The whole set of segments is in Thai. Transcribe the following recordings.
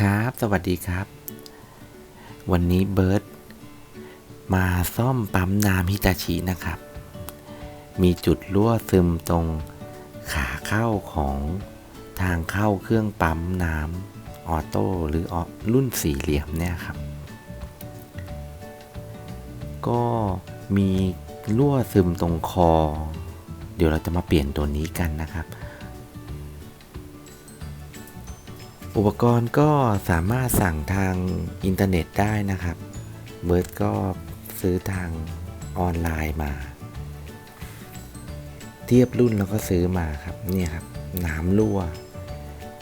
ครับ สวัสดีครับ วันนี้เบิร์ตมาซ่อมปั๊มน้ำฮิตาชินะครับ มีจุดรั่วซึมตรงขาเข้าของทางเข้าเครื่องปั๊มน้ำออโต้หรือออรุ่นสี่เหลี่ยมเนี่ยครับ ก็มีรั่วซึมตรงคอ เดี๋ยวเราจะมาเปลี่ยนตัวนี้กันนะครับ อุปกรณ์ก็สามารถสั่งทางอินเทอร์เน็ตได้นะครับเบิร์ดก็ซื้อทางออนไลน์มา เทียบรุ่นแล้วก็ซื้อมาครับเนี่ยครับน้ำรั่ว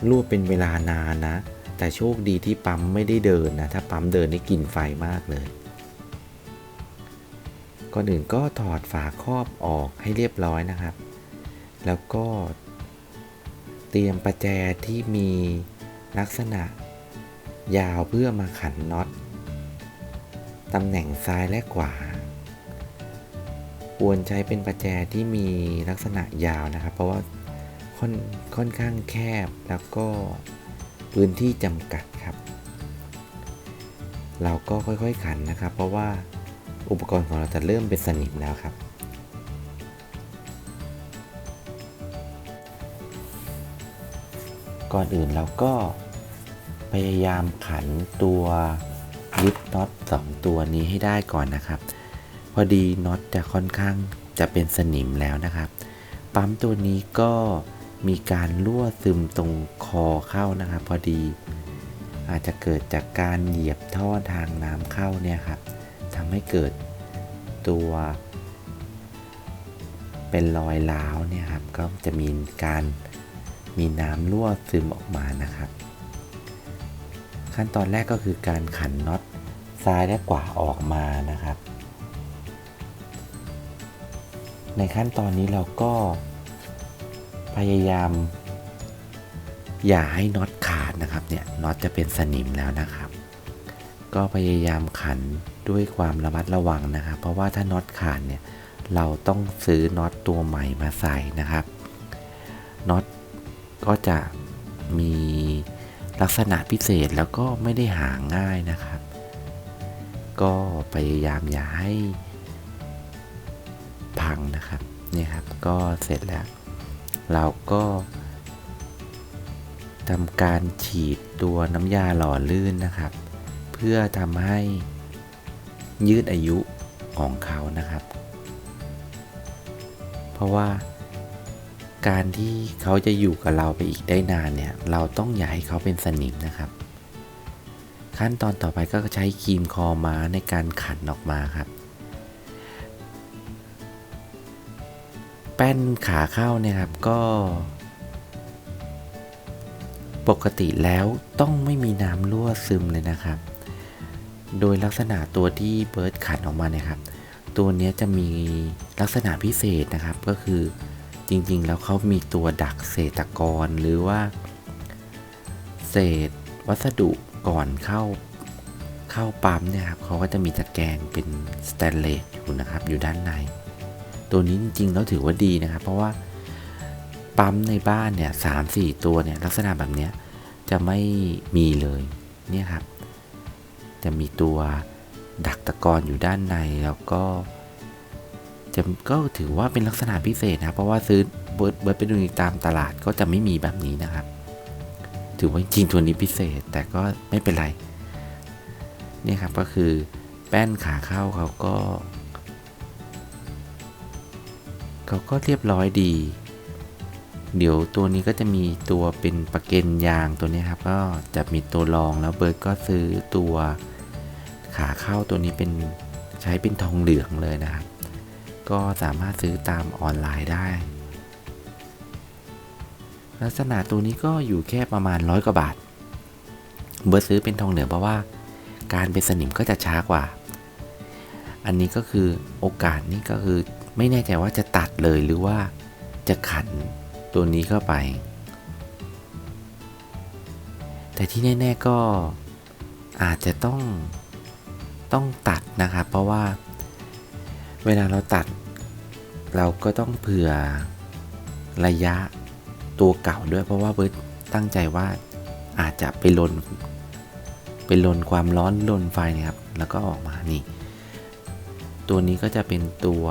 รั่วเป็นเวลานานนะ แต่โชคดีที่ปั๊มไม่ได้เดินนะ ถ้าปั๊มเดินนี่กลิ่นไฟมากเลยก่อนอื่นก็ถอดฝาครอบออกให้เรียบร้อยนะครับ แล้วก็เตรียมประแจที่มี ลักษณะ ยาวเพื่อมาขันน็อต ตำแหน่งซ้ายและขวา ควรใช้เป็นประแจที่มีลักษณะยาวนะครับ เพราะว่าค่อนค่อนข้างแคบแล้วก็พื้นที่จำกัดครับ เราก็ค่อยๆขันนะครับ เพราะว่าอุปกรณ์ของเราจะเริ่มเป็นสนิมแล้วครับก่อนอื่นเราก็ พยายามขันตัวยึดน็อตสองตัวนี้ให้ได้ก่อนนะครับ พอดีน็อตจะค่อนข้างจะเป็นสนิมแล้วนะครับ ปั๊มตัวนี้ก็มีการรั่วซึมตรงคอเข้านะครับ พอดี อาจจะเกิดจากการเหยียบท่อทางน้ำเข้าเนี่ยครับทำให้เกิดตัว เป็นรอยร้าวเนี่ยครับก็จะมีการมีน้ำรั่วซึมออกมานะครับ ขั้นตอนแรกก็คือการขันน็อตซ้ายและขวาออกมานะครับ ในขั้นตอนนี้เราก็ พยายาม อย่าให้น็อตขาดนะครับเนี่ยน็อตจะเป็นสนิมแล้วนะครับ ก็พยายามขันด้วยความระมัดระวังนะครับ เพราะว่าถ้าน็อตขาดเนี่ยเราต้องซื้อน็อตตัวใหม่มาใส่นะครับน็อตก็จะมี ลักษณะพิเศษแล้วก็ไม่ได้หาง่ายนะครับ ก็พยายามอย่าให้พังนะครับนี่ครับก็เสร็จแล้ว เราก็ทำการฉีดตัวน้ำยาหล่อลื่นนะครับ เพื่อทำให้ยืดอายุของเขานะครับ เพราะว่า การที่เขาจะอยู่กับเราไปอีกได้นานเนี่ย เราต้องอย่าให้เขาเป็นสนิมนะครับ ขั้นตอนต่อไปก็ใช้ครีมคอม้าในการขันออกมาครับ แป้นขาเข้าเนี่ยครับก็ ปกติแล้วต้องไม่มีน้ำรั่วซึมเลยนะครับ โดยลักษณะตัวที่เบิร์ดขันออกมาเนี่ยครับ ตัวนี้จะมีลักษณะพิเศษนะครับก็คือ จริงๆ แล้วเขามีตัวดักเศษตะกอนหรือว่า เศษวัสดุก่อนเข้าเข้าปั๊มเนี่ยครับเขาก็จะมีตะแกรงเป็นสแตนเลสอยู่นะครับ อยู่ด้านใน ตัวนี้จริงๆแล้วถือว่าดีนะครับ เพราะว่าปั๊มในบ้านเนี่ยสามสี่ตัวเนี่ยลักษณะแบบเนี้ยจะไม่มีเลยเนี่ยครับ จะมีตัวดักตะกอนอยู่ด้านในแล้วก็ จะก็ถือว่าเป็นลักษณะพิเศษนะเพราะว่าซื้อเบิร์ดเบิร์ดไปดูตามตลาดก็จะไม่มีแบบนี้นะครับ ถือว่าจริงตัวนี้พิเศษแต่ก็ไม่เป็นไรนี่ครับก็คือแป้นขาเข้าเขาก็ เขาก็เรียบร้อยดี เดี๋ยวตัวนี้ก็จะมีตัวเป็นประเกนยางตัวนี้ครับ ก็จะมีตัวรองแล้วเบิร์ดก็ซื้อตัวขาเข้าตัวนี้เป็นใช้เป็นทองเหลืองเลยนะครับ ก็สามารถซื้อตามออนไลน์ได้ ลักษณะตัวนี้ก็อยู่แค่ประมาณร้อยกว่าบาท เบอร์ซื้อเป็นทองเหลืองเพราะว่า การเป็นสนิมก็จะช้ากว่า อันนี้ก็คือโอกาสนี้ก็คือไม่แน่ใจว่าจะตัดเลยหรือว่าจะขันตัวนี้เข้าไป แต่ที่แน่ ๆก็อาจจะต้องต้องตัดนะครับ เพราะว่า เวลาเราตัด เราก็ต้องเผื่อระยะตัวเก่าด้วยเพราะว่าเบิร์ตตั้งใจว่าอาจจะไปลนไปลนความร้อนลนไฟนะครับ แล้วก็ออกมานี่ ตัวนี้ก็จะเป็นตัว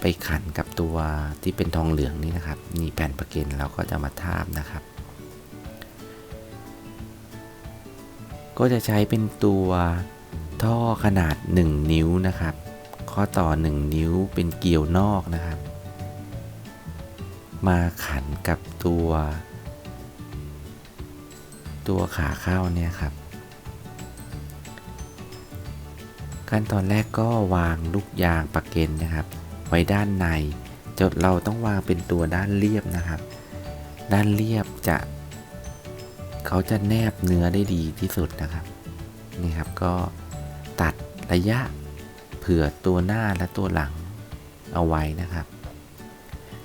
ไปขันกับตัวที่เป็นทองเหลืองนี่นะครับนี่แผ่นประเก็นเราก็จะมาทาบนะครับ ก็จะใช้เป็นตัวท่อขนาด 1 นิ้วนะครับ ข้อต่อ 1 นิ้วเป็นเกลียวนอกนะครับ มาขันกับตัว ตัวขาเข้าเนี่ยครับ ขั้นตอนแรกก็วางลูกยางปะเก็นนะครับ ไว้ด้านในจดเราต้องวางเป็นตัวด้านเรียบนะครับ ด้านเรียบจะ เขาจะแนบเนื้อได้ดีที่สุดนะครับ นี่ครับก็ตัดระยะ เผื่อตัวหน้าและตัวหลังเอาไว้นะครับ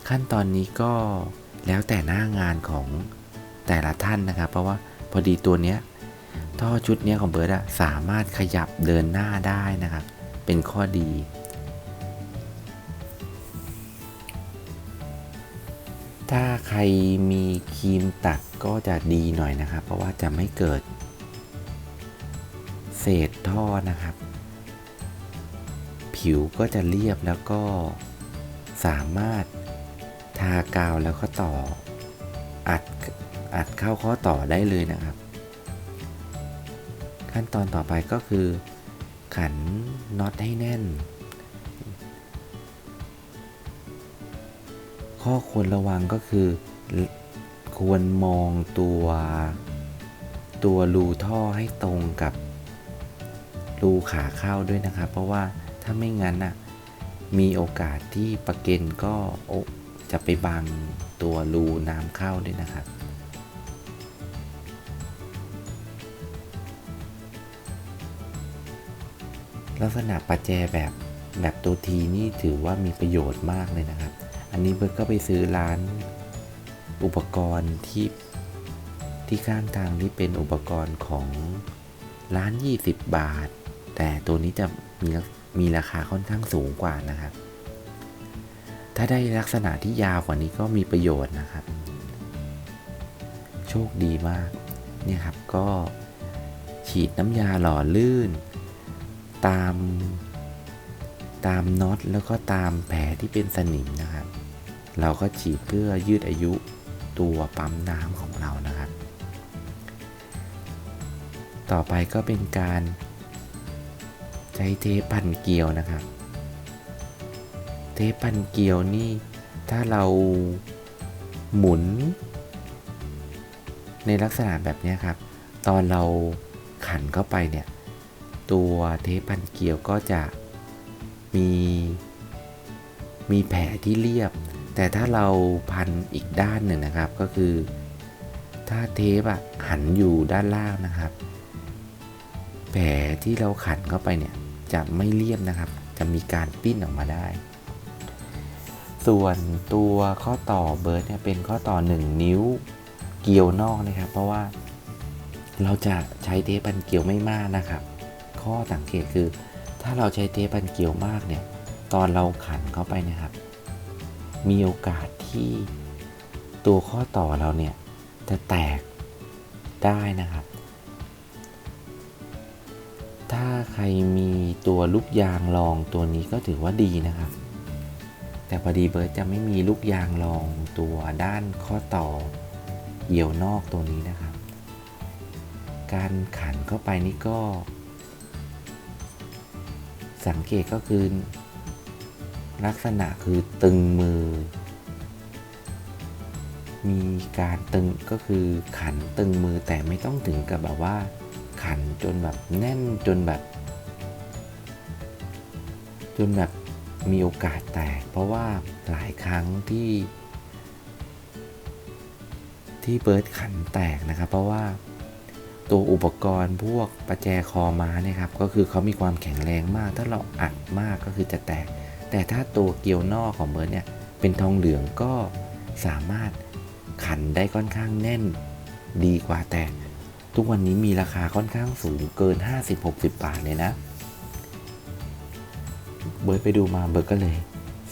ขั้นตอนนี้ก็แล้วแต่หน้างานของแต่ละท่านนะครับ เพราะว่าพอดีตัวเนี้ยท่อชุดเนี้ยของเบิร์ดอะสามารถขยับเดินหน้าได้นะครับ เป็นข้อดี ถ้าใครมีครีมตัดก็จะดีหน่อยนะครับ เพราะว่าจะไม่เกิด เศษท่อนะครับ ผิวก็จะเรียบแล้วก็สามารถทากาวแล้วก็ต่อ อัดอัดเข้าข้อต่อได้เลยนะครับ ขั้นตอนต่อไปก็คือ ขันน็อตให้แน่น ข้อควรระวังก็คือ ควรมองตัวตัวรูท่อให้ตรงกับรูขาเข้าด้วยนะครับ เพราะว่า ถ้าไม่งั้นน่ะมีโอกาสที่ประเกนก็จะไปบังตัวรูน้ำเข้าด้วยนะครับลักษณะประแจแบบแบบตัวทีนี่ถือว่ามีประโยชน์มากเลยนะครับ อันนี้เบิร์ก็ไปซื้อร้านอุปกรณ์ที่ที่ข้างทางที่เป็นอุปกรณ์ของร้าน 20 บาท แต่ตัวนี้จะมี มีราคาค่อนข้างสูงกว่านะครับ ถ้าได้ลักษณะที่ยาวกว่านี้ก็มีประโยชน์นะครับ โชคดีมาก เนี่ยครับก็ฉีดน้ำยาหล่อลื่น ตามตามน็อตแล้วก็ตามแผลที่เป็นสนิมนะครับ เราก็ฉีดเพื่อยืดอายุตัวปั๊มน้ำของเรานะครับ ต่อไปก็เป็นการ ใช้เทปพันเกลียวนะครับ เทปพันเกลียวนี่ถ้าเราหมุน ในลักษณะแบบนี้ครับ ตอนเราขันเข้าไปเนี่ยตัวเทปพันเกลียวก็จะมี มีแผลที่เรียบ แต่ถ้าเราพันอีกด้านหนึ่งนะครับก็คือ ถ้าเทปอะหันอยู่ด้านล่างนะครับ แผลที่เราขันเข้าไปเนี่ย จะไม่เรียบนะครับ จะมีการปิ้นออกมาได้ ส่วนตัวข้อต่อเบิร์ดเนี่ยเป็นข้อต่อ 1 นิ้วเกี่ยวนอกนะครับ เพราะว่าเราจะใช้เทปันเกี่ยวไม่มากนะครับ ข้อสังเกตคือ ถ้าเราใช้เทปันเกี่ยวมากเนี่ย ตอนเราขันเข้าไปนะครับ มีโอกาสที่ตัวข้อต่อเราเนี่ยจะแตกได้นะครับ ถ้าใครมีตัวลูกยางรองตัวนี้ก็ถือว่าดีนะครับ แต่พอดีเบิร์ตจะไม่มีลูกยางรองตัวด้านข้อต่อเหี่ยวนอกตัวนี้นะครับ การขันเข้าไปนี่ก็ สังเกตก็คือลักษณะคือตึงมือ มีการตึงก็คือขันตึงมือแต่ไม่ต้องถึงกับแบบว่า ขันจนแบบแน่นจนแบบ จนแบบมีโอกาสแตก เพราะว่าหลายครั้งที่ ที่เบิร์ดขันแตกนะครับ เพราะว่าตัวอุปกรณ์พวกประแจคอม้าเนี่ยครับ ก็คือเขามีความแข็งแรงมาก ถ้าเราอัดมากก็คือจะแตก แต่ถ้าตัวเกลียวนอกของเบิร์ดเนี่ยเป็นทองเหลืองก็สามารถขันได้ค่อนข้างแน่นดีกว่าแต่ ทุกวันนี้มีราคาค่อนข้างสูงเกิน 50-60 บาทเลยนะ เบิร์ดไปดูมาเบิร์ดก็เลย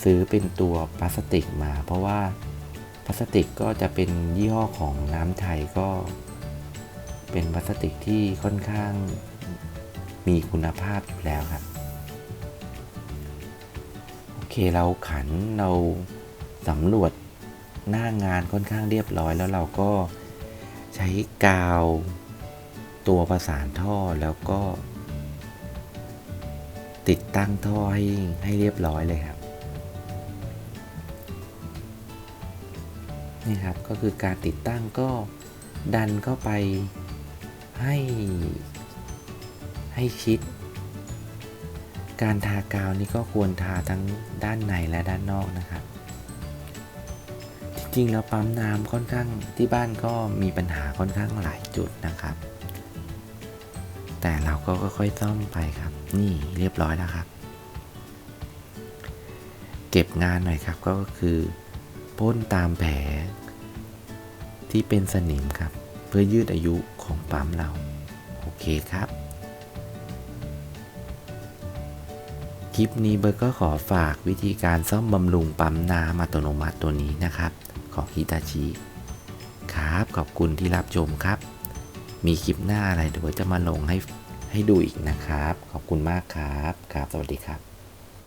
ซื้อเป็นตัวพลาสติกมา เพราะว่าพลาสติกก็จะเป็นยี่ห้อของน้ำไทยก็ เป็นพลาสติกที่ค่อนข้างมีคุณภาพอยู่แล้วครับโอเคเราขันเราสำรวจหน้างานค่อนข้างเรียบร้อยแล้วเราก็ใช้กาว ตัวประสานท่อแล้วก็ ติดตั้งท่อให้ให้เรียบร้อยเลยครับ นี่ครับก็คือการติดตั้งก็ดันเข้าไปให้ให้ชิด การทากาวนี้ก็ควรทาทั้งด้านในและด้านนอกนะครับจริงๆแล้วปั๊มน้ำค่อนข้างที่บ้านก็มีปัญหาค่อนข้างหลายจุดนะครับ แต่เราก็ค่อยๆซ่อมไปครับ นี่เรียบร้อยแล้วครับ เก็บงานหน่อยครับก็คือพ่นตามแผลที่เป็นสนิมครับ เพื่อยืดอายุของปั๊มเรา โอเคครับ คลิปนี้เบิร์ก็ขอฝากวิธีการซ่อมบำรุงปั๊มน้ำอัตโนมัติตัวนี้นะครับ ของฮิตาชิ ครับ ขอบคุณที่รับชมครับ มีคลิปหน้าอะไรเดี๋ยวจะมาลงให้ให้ดูอีกนะครับ ขอบคุณมากครับครับ สวัสดีครับ